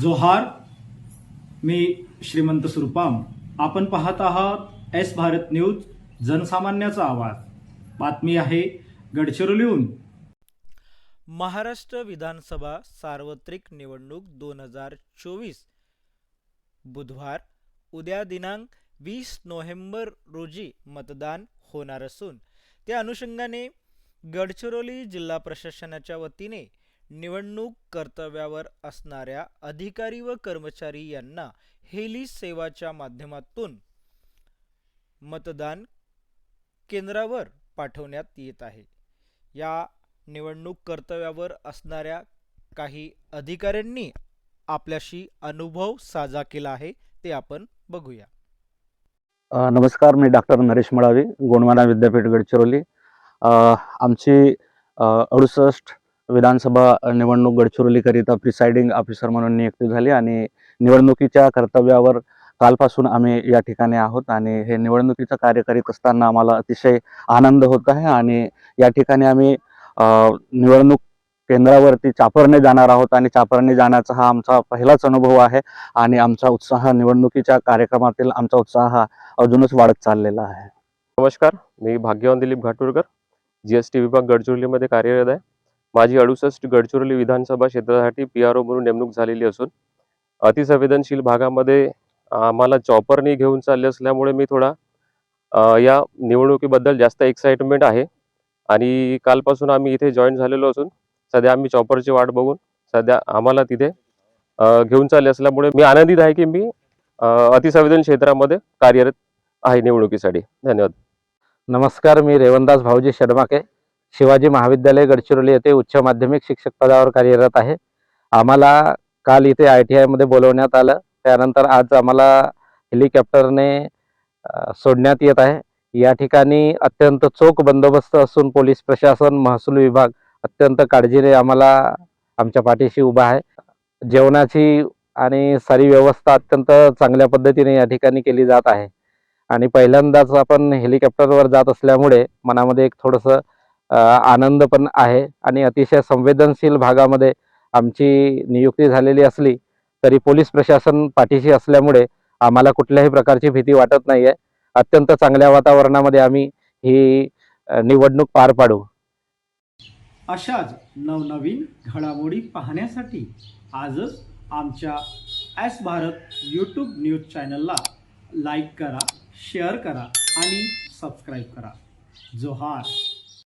जोहार मी श्रीमंत सुरपाम. आपण पाहत आहात एस भारत न्यूज जनसामान्याचा आवाज. बातमी आहे गडचिरोलीहून महाराष्ट्र विधानसभा सार्वत्रिक निवडणूक दोन हजार चोवीस. बुधवार उद्या दिनांक वीस नोव्हेंबर रोजी मतदान होणार असून त्या अनुषंगाने गडचिरोली जिल्हा प्रशासनाच्या वतीने निवडणूक कर्तव्यावर असणाऱ्या अधिकारी व कर्मचारी यांना हेली सेवाच्या माध्यमातून मतदान केंद्रावर पाठवण्यात येत आहे. या निवडणूक कर्तव्यावर असणाऱ्या काही अधिकाऱ्यांनी आपल्याशी अनुभव साजा केला आहे ते आपण बघूया. नमस्कार मी डॉक्टर नरेश मळावी गोंडवाना विद्यापीठ गडचिरोली. आमची अडुसष्ट विधानसभा निवडणूक गडचिरोलीकरिता प्रिसाइडिंग ऑफिसर म्हणून नियुक्ती झाली आणि निवडणुकीच्या कर्तव्यावर कालपासून आम्ही या ठिकाणी आहोत आणि हे निवडणुकीचं कार्य करीत असताना आम्हाला अतिशय आनंद होत आहे आणि या ठिकाणी आम्ही निवडणूक केंद्रावरती चापरने जाणार आहोत आणि चापरने जाण्याचा हा आमचा पहिलाच अनुभव आहे आणि आमचा उत्साह निवडणुकीच्या कार्यक्रमातील आमचा उत्साह हा अजूनच वाढत चाललेला आहे. नमस्कार मी Bhagyawan Dilip Ghaturkar G S T विभाग गडचिरोलीमध्ये कार्यरत आहे. माझी अडुसष्ट गडचिरोली विधानसभा क्षेत्रासाठी पी आर ओ म्हणून नेमणूक झालेली असून अतिसंवेदनशील भागामध्ये आम्हाला चॉपरनी घेऊन चालले असल्यामुळे मी थोडा या निवडणुकीबद्दल जास्त एक्साइटमेंट आहे. आणि कालपासून आम्ही इथे जॉईन झालेलो असून सध्या आम्ही चॉपरची वाट बघून सध्या आम्हाला तिथे घेऊन चालले असल्यामुळे मी आनंदित आहे की मी अतिसंवेदन क्षेत्रामध्ये कार्यरत आहे निवडणुकीसाठी. धन्यवाद. नमस्कार मी रेवणदास भाऊजी शर्माके. शिवाजी महाविद्यालय गडचिरोली येथे उच्च माध्यमिक शिक्षक पदावर कार्यरत आहे. आम्हाला काल इथे आय टी आयमध्ये बोलवण्यात आलं. त्यानंतर आज आम्हाला हेलिकॉप्टरने सोडण्यात येत आहे. या ठिकाणी अत्यंत चोख बंदोबस्त असून पोलीस प्रशासन महसूल विभाग अत्यंत काळजीने आम्हाला आमच्या पाठीशी उभा आहे. जेवणाची आणि सारी व्यवस्था अत्यंत चांगल्या पद्धतीने या ठिकाणी केली जात आहे. आणि पहिल्यांदाच आपण हेलिकॉप्टरवर जात असल्यामुळे मनामध्ये एक थोडंसं आनंद पण आहे आणि अतिशय संवेदनशील भागामध्ये आमची नियुक्ती झालेली असली तरी पोलीस प्रशासन पाठीशी असल्यामुळे आम्हाला कुठल्याही प्रकारची भीती वाटत नाही आहे अत्यंत चांगल्या वातावरणामध्ये आम्ही ही निवडणूक पार पाडू. अशाच नवनवीन घडामोडी पाहण्यासाठी आजच आमच्या एस भारत यूट्यूब न्यूज चॅनलला लाईक करा शेअर करा आणि सबस्क्राईब करा. जोहार.